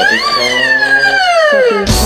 Satisfied.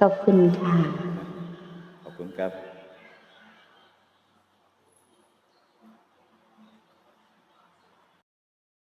ขอบคุณค่ะ ขอบคุณครับ